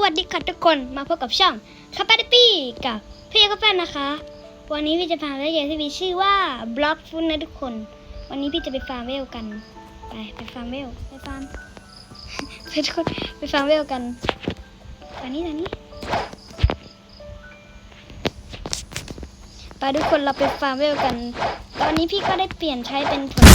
วัสดีค่ะทุกคนมาพบกับช่องคาปาดิปี้กับพี่กาแฟนะคะ วันนี้พี่จะพาไปเรียนที่มีชื่อว่าบล็อกฟุตนะทุกคน วันนี้พี่จะไปฟาร์มเวลกัน ไปไปฟาร์มเวลไปฟาร์มไปทุกคนไปฟาร์มเวลกันตอนนี้ตอนนี้ไปทุกคนเราไปฟาร์มเวลกัน ตอนนี้พี่ก็ได้เปลี่ยนใช้เป็นผล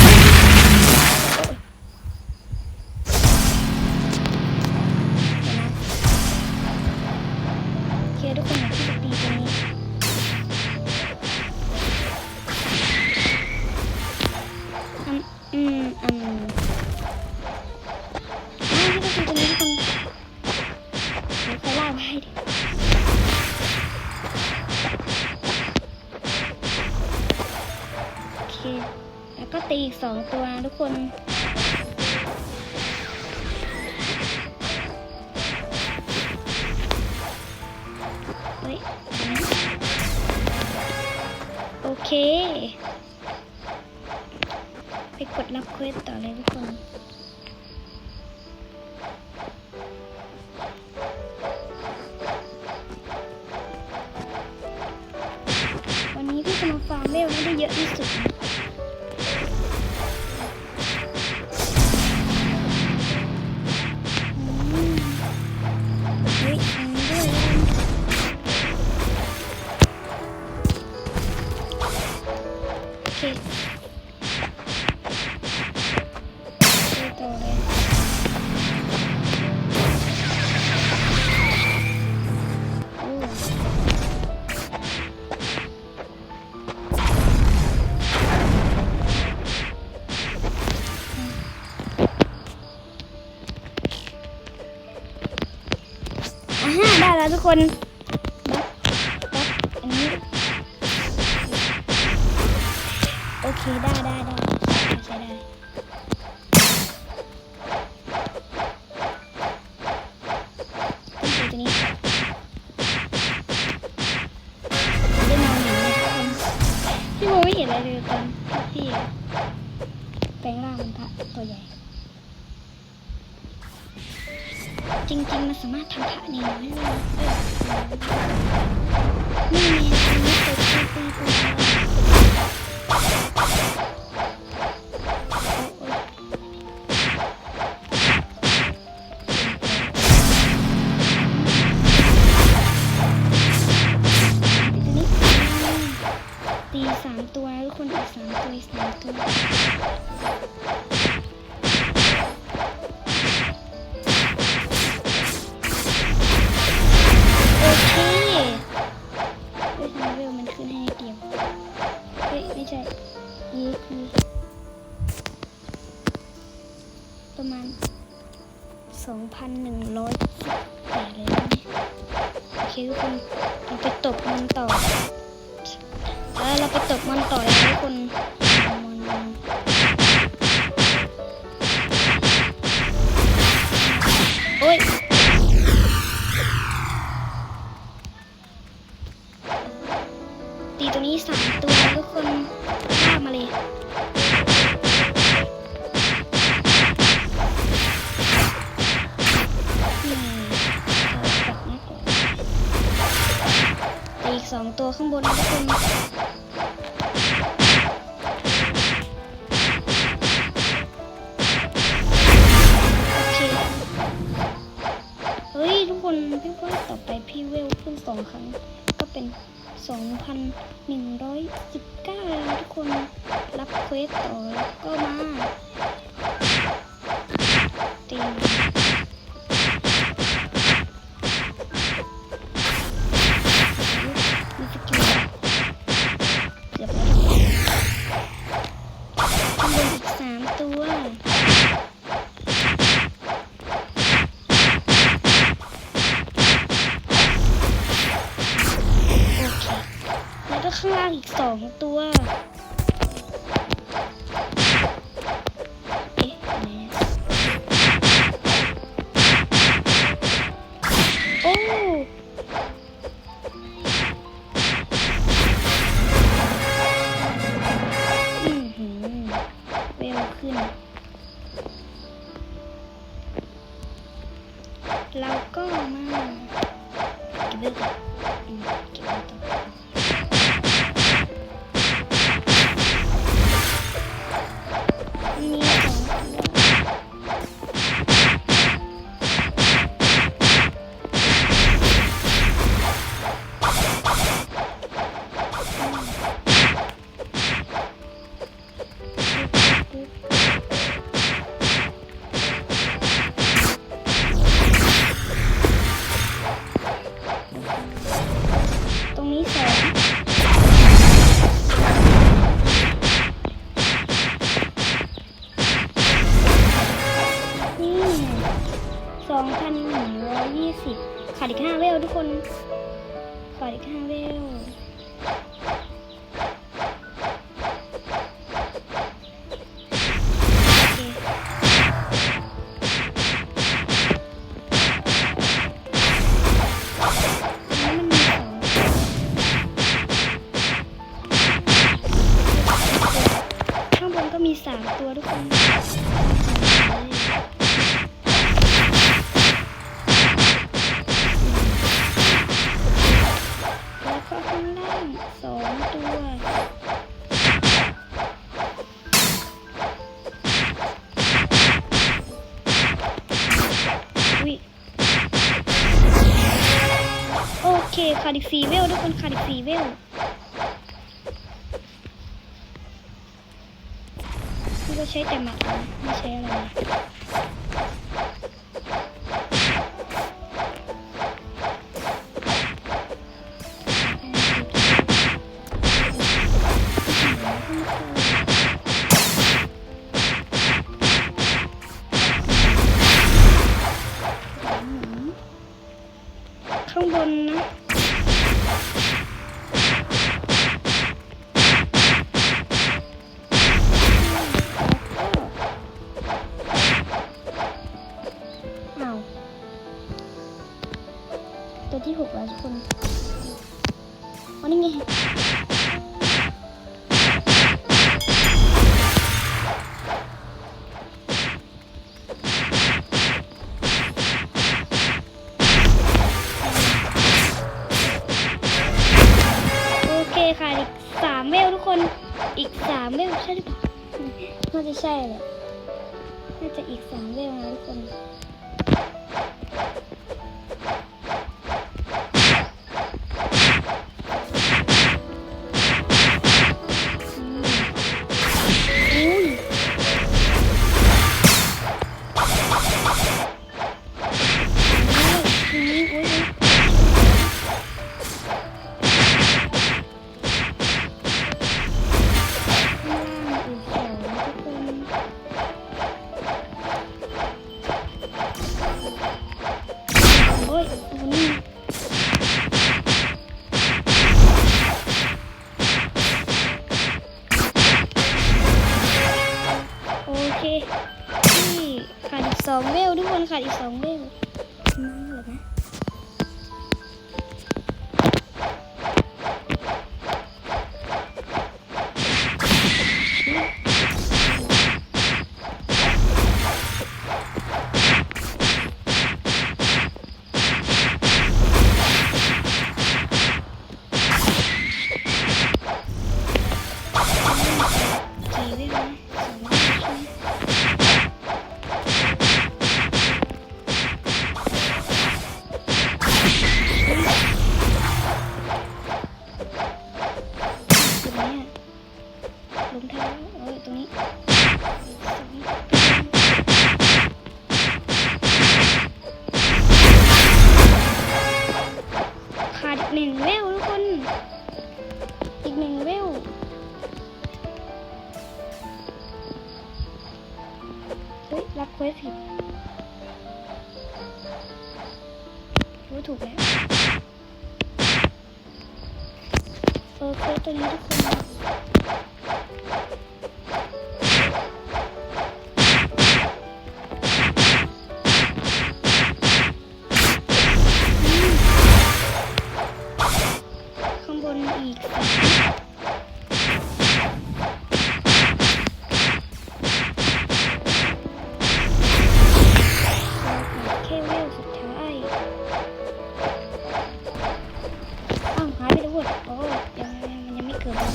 คนเฮ้ยโอเค ไปกดรับเควสต่อเลยทุกคนวันนี้พี่จะมาฟาร์มเวลให้ได้เยอะที่สุดนะ คน สามตัวทุกคนอีกสามตัวอีกสามตัว ตบมันต่อยทุกคนโอ้ยตีตัวนี้สามตัวทุกคนลามาเลยนี่เอาแบบนี้ก่อนตีอีกสองตัวข้างบนทุกคน ทุกคนพี่ว่าต่อไปพี่เวลขึ้นสองครั้ง ก็เป็น 2,119แล้วทุกคนรับเควสต่อแล้วก็มาตีางอีกสองตัวเอ๊ะไหนอะโอ้อือหือเวลขึ้นรับเราก็มาเก็บเวลก่อนเก็บเวลต่อ ขาดอีกห้าเวลโอเคอันนี้มันมีสองข้างบนก็มีสามตัวทุกคน สี่เวลทุกคนขาดอีกสี่เวลนี่ก็ใช้แต่หมัดนะไม่ใช้อะไร วันนี้ไงโอเคค่ะอีกสามเวลทุกคนอีกสามเวลใช่หรือเปล่าน่าจะใช่แหละน่าจะอีกสามเวลนะทุกคน โอเคที่ขาดอีกสองเวลทุกคนขาดอีกสองเวล เออ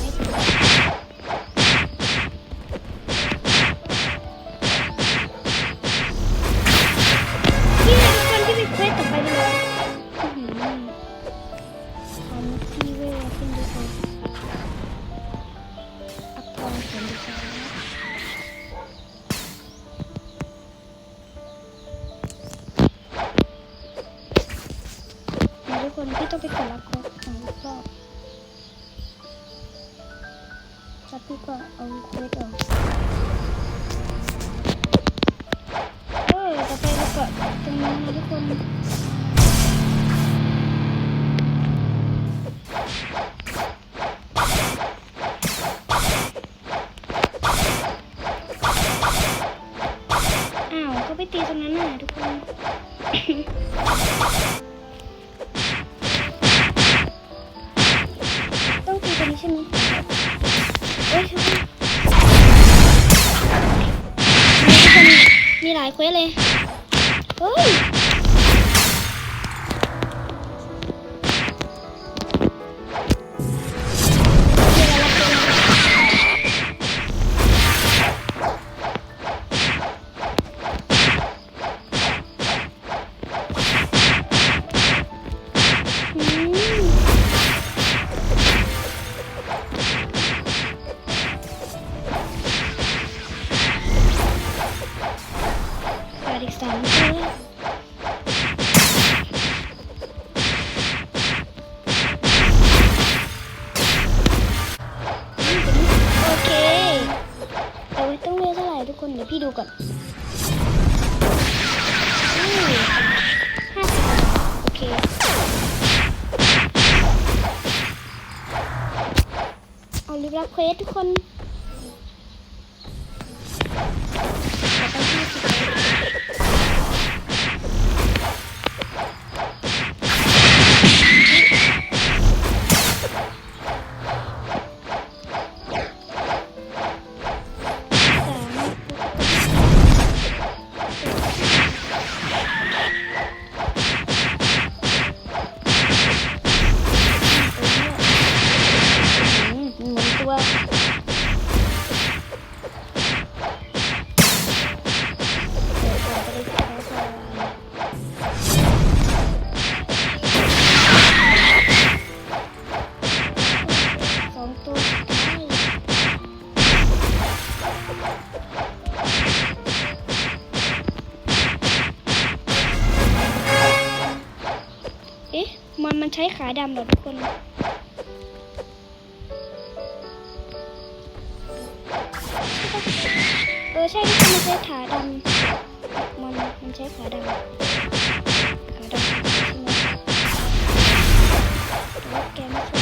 Let's go. คนเดี๋ยวพี่ดูก่อนห้าสิบโอเคเอาลิบรับเควสทุกคน เอ๊ะ มันมันใช้ขาดำหมดทุกคนเออใช่ที่มันใช้ขาดำมันมันใช้ขาดำขาดำใช่ไหมแล้วแกไม่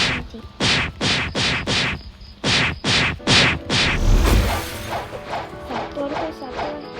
小哥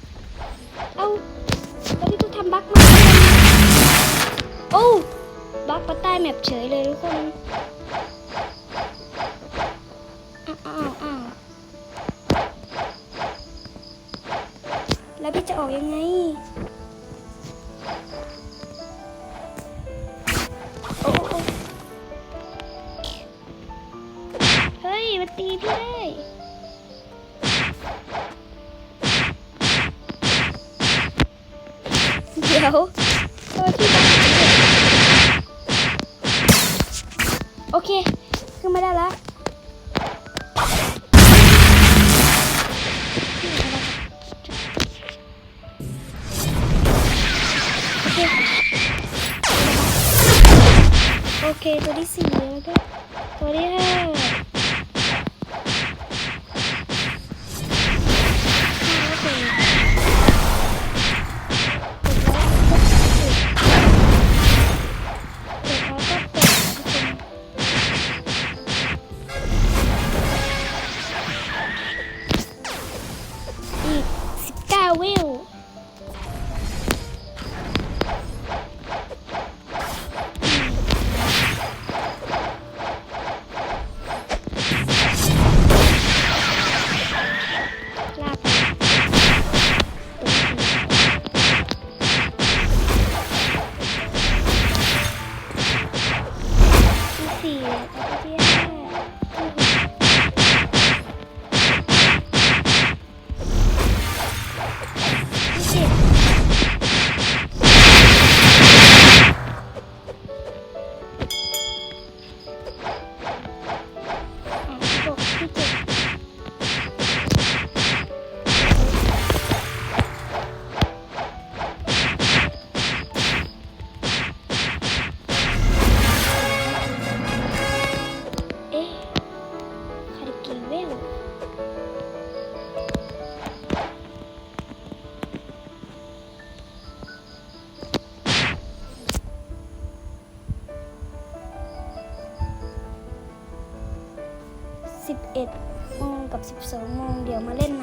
เฉยเลยทุกคนแล้วพี่จะออกยังไงเฮ้ย มัตีพี่ได้เดี๋ยวทำไมพี่ ขึ้นไม่ได้แล้ว 12โมงเดี๋ยวมาเล่น